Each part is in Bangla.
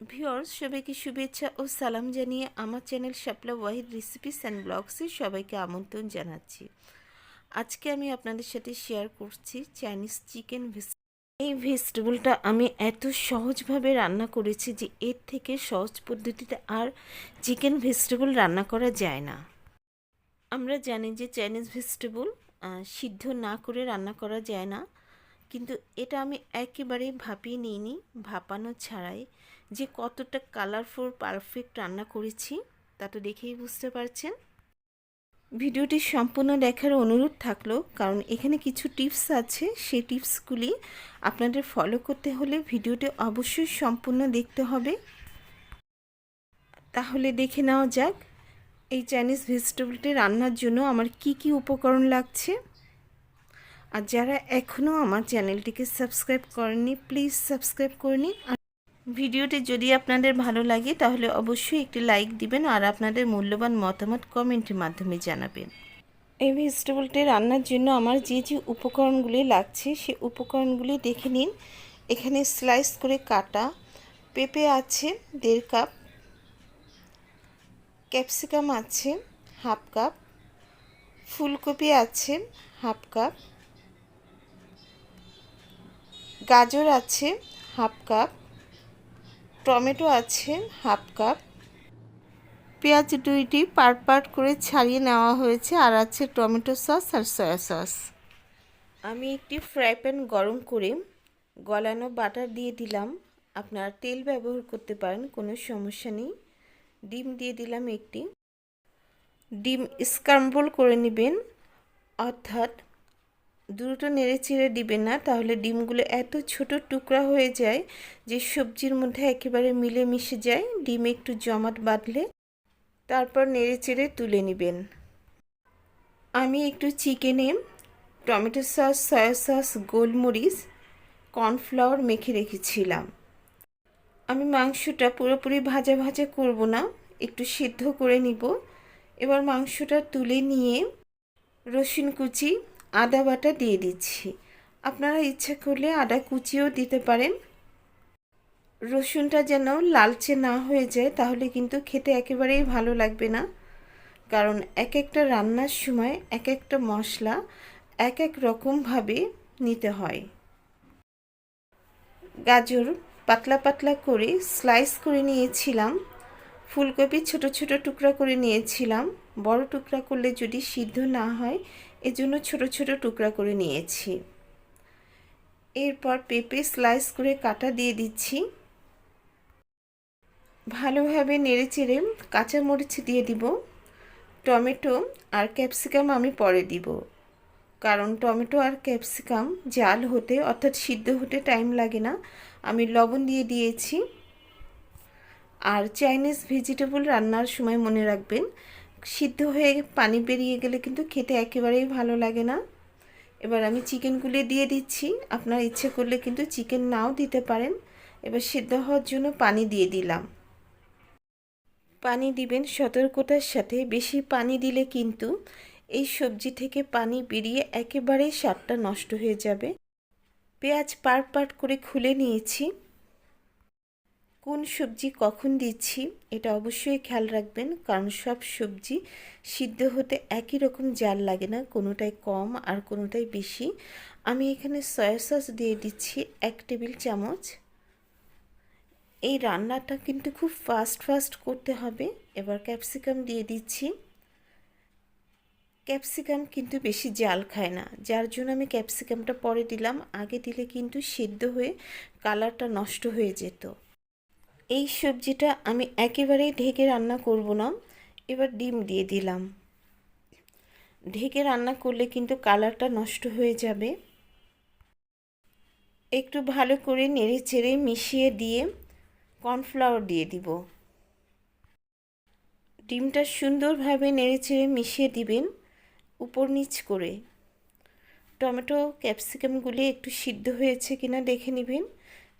ভিওর্স সবাইকে শুভেচ্ছা ও সালাম জানিয়ে আমার channel Shapla Wahid recipes and ব্লগসে সবাইকে আমন্ত্রণ জানাচ্ছি। আজকে আমি আপনাদের সাথে শেয়ার করছি চাইনিজ চিকেন এই ভেজিটেবলটা আমি এত সহজভাবে রান্না করেছি যে এর থেকে সহজ পদ্ধতিতে আর চিকেন ভেজিটেবল রান্না করা যায় না। আমরা জানি যে চাইনিজ ভেজিটেবল সিদ্ধ না করে রান্না করা যায় না। কিন্তু এটা আমি একেবারেই ভাপিয়ে নিইনি, ভাপানো ছাড়াই। যে কতটা কালারফুল পারফেক্ট রান্না করেছি, তা তো দেখেই বুঝতে পারছেন। ভিডিওটি সম্পূর্ণ দেখার অনুরোধ থাকল, কারণ এখানে কিছু টিপস আছে। সেই টিপসগুলি আপনাদের ফলো করতে হলে ভিডিওটি অবশ্যই সম্পূর্ণ দেখতে হবে। তাহলে দেখে নেওয়া যাক, এই চাইনিজ ভেজিটেবলটি রান্নার জন্য আমার কি কি উপকরণ লাগছে। আর যারা এখনও আমার চ্যানেলটিকে সাবস্ক্রাইব করেননি প্লিজ সাবস্ক্রাইব করে নিন। ভিডিওটি যদি আপনাদের ভালো লাগে, তাহলে অবশ্যই একটি লাইক দিবেন আর আপনাদের মূল্যবান মতামত কমেন্টের মাধ্যমে জানাবেন। এই ভেজিটেবলটি রান্নার জন্য আমার যে যে উপকরণগুলি লাগছে, সে উপকরণগুলি দেখে নিন। এখানে স্লাইস করে কাটা, পেঁপে আছে দেড় কাপ, ক্যাপসিকাম আছে হাফ কাপ, ফুলকপি আছে হাফ কাপ, গাজর আছে হাফ কাপ টমেটো আছে, হাফ কাপ। পেঁয়াজ দুইটি পার্ট পার্ট করে ছাড়িয়ে নেওয়া হয়েছে, আর আছে টমেটো সস আর সয়া সস। আমি একটি ফ্রাই প্যান গরম করে গলানো বাটার দিয়ে দিলাম। আপনার তেল ব্যবহার করতে পারেন, কোনো সমস্যা নেই। ডিম দিয়ে দিলাম একটি। ডিম স্ক্রাম্বল করে নেবেন, অর্থাৎ দ্রুত নেড়ে চেড়ে দিবেন না, তাহলে ডিমগুলো এত ছোট টুকরা হয়ে যায় যে সবজির মধ্যে একেবারে মিলে মিশে যায়। ডিম একটু জমাট বাঁধলে তারপর নেড়ে চেড়ে তুলে নেবেন। আমি একটু চিকেনে টমেটো সস, সয়া সস, গোলমরিচ, কর্নফ্লাওয়ার মেখে রেখেছিলাম। আমি মাংসটা পুরোপুরি ভাজা ভাজা করব না, একটু সিদ্ধ করে নিব। এবার মাংসটা তুলে নিয়ে রসুন কুচি আদা বাটা দিয়ে দিচ্ছি। আপনারা ইচ্ছা করলে আদা কুচিও দিতে পারেন। রসুনটা যেন লালচে না হয়ে যায়, তাহলে কিন্তু খেতে একেবারেই ভালো লাগবে না। কারণ এক একটা রান্নার সময় এক একটা মশলা এক এক রকমভাবে নিতে হয়। গাজর পাতলা পাতলা করে স্লাইস করে নিয়েছিলাম। ফুলকপি ছোট ছোট টুকরা করে নিয়েছিলাম। বড় টুকরা করলে যদি সিদ্ধ না হয় এজন্য ছোট ছোট টুকরা করে নিয়েছি। এরপর পেঁপে স্লাইস করে কাটা দিয়ে দিচ্ছি। ভালোভাবে নেড়ে চেড়ে কাঁচামরিচ দিয়ে দিব। টমেটো আর ক্যাপসিকাম আমি পরে দিব। কারণ টমেটো আর ক্যাপসিকাম জাল হতে অর্থাৎ সিদ্ধ হতে টাইম লাগে না। আমি লবণ দিয়ে দিয়েছি। আর চাইনিজ ভেজিটেবল রান্নার সময় মনে রাখবেন সিদ্ধ হয়ে পানি বেরিয়ে গেলে কিন্তু খেতে একেবারেই ভালো লাগে না। এবার আমি চিকেনগুলি দিয়ে দিচ্ছি। আপনার ইচ্ছে করলে কিন্তু চিকেন নাও দিতে পারেন। এবার সিদ্ধ হওয়ার জন্য পানি দিয়ে দিলাম। পানি দিবেন সতর্কতার সাথে। বেশি পানি দিলে কিন্তু এই সবজি থেকে পানি বেরিয়ে একেবারেই স্বাদটা নষ্ট হয়ে যাবে। পেঁয়াজ পাট পাট করে খুলে নিয়েছি। কোন সবজি কখন দিচ্ছি, এটা অবশ্যই খেয়াল রাখবেন। কারণ সব সবজি সিদ্ধ হতে একই রকম জাল লাগে না, কোনোটাই কম আর কোনোটাই বেশি। আমি এখানে সয়া সস দিয়ে দিচ্ছি এক টেবিল চামচ। এই রান্নাটা কিন্তু খুব ফাস্ট ফাস্ট করতে হবে। এবার ক্যাপসিকাম দিয়ে দিচ্ছি। ক্যাপসিকাম কিন্তু বেশি জাল খায় না, যার জন্য আমি ক্যাপসিকামটা পরে দিলাম। আগে দিলে কিন্তু সিদ্ধ হয়ে কালারটা নষ্ট হয়ে যেত। এই সবজিটা আমি একেবারেই ঢেকে রান্না করব না। এবার ডিম দিয়ে দিলাম। ঢেকে রান্না করলে কিন্তু কালারটা নষ্ট হয়ে যাবে। একটু ভালো করে নেড়ে চেড়ে মিশিয়ে দিয়ে কর্নফ্লাওয়ার দিয়ে দিব। ডিমটা সুন্দরভাবে নেড়ে চেড়ে মিশিয়ে দিবেন উপর নিচ করে। টমেটো, ক্যাপসিকামগুলি একটু সিদ্ধ হয়েছে কিনা দেখে নেবেন।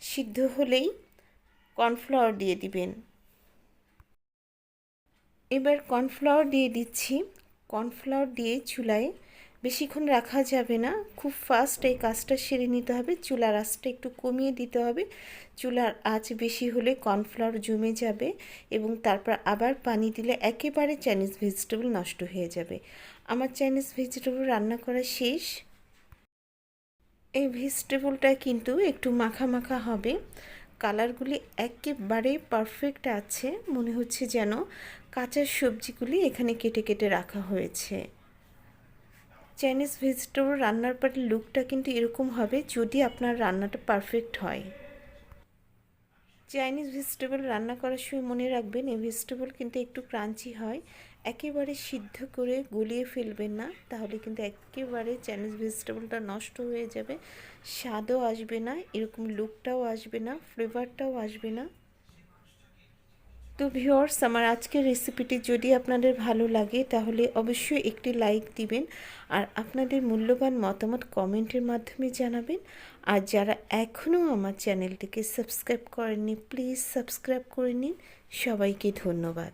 সিদ্ধ হলেই কর্নফ্লাওয়ার দিয়ে দিবেন। এবার কর্নফ্লাওয়ার দিয়ে দিচ্ছি। কর্নফ্লাওয়ার দিয়ে চুলায় বেশিক্ষণ রাখা যাবে না। খুব ফাস্ট এই কাজটা সেরে নিতে হবে। চুলার আঁচটা একটু কমিয়ে দিতে হবে। চুলার আঁচ বেশি হলে কর্নফ্লাওয়ার জমে যাবে এবং তারপর আবার পানি দিলে একেবারে চাইনিজ ভেজিটেবল নষ্ট হয়ে যাবে। আমার চাইনিজ ভেজিটেবল রান্না করা শেষ। এই ভেজিটেবলটা কিন্তু একটু মাখা মাখা হবে। কালারগুলি একেবারে পারফেক্ট আছে। মনে হচ্ছে যেন কাঁচা সবজিগুলি এখানে কেটে কেটে রাখা হয়েছে। চাইনিজ ভেজিটেবল রান্নার পরে লুকটা কিন্তু এরকম হবে যদি আপনার রান্নাটা পারফেক্ট হয়। চাইনিজ ভেজিটেবল রান্না করার সময় মনে রাখবেন, এই ভেজিটেবল কিন্তু একটু ক্রাঞ্চি হয়। একেবারে সিদ্ধ করে গলিয়ে ফেলবেন না, তাহলে কিন্তু একেবারে চাইনিজ ভেজিটেবলটা নষ্ট হয়ে যাবে। স্বাদও আসবে না, এরকম লুকটাও আসবে না ফ্লেভারটাও আসবে না। তো ভিওর্স আমার আজকের রেসিপিটি যদি আপনাদের ভালো লাগে, তাহলে অবশ্যই একটি লাইক দিবেন আর আপনাদের মূল্যবান মতামত কমেন্টের মাধ্যমে জানাবেন। আর যারা এখনও আমার চ্যানেলটিকে সাবস্ক্রাইব করেননি প্লিজ সাবস্ক্রাইব করে নিন। সবাইকে ধন্যবাদ।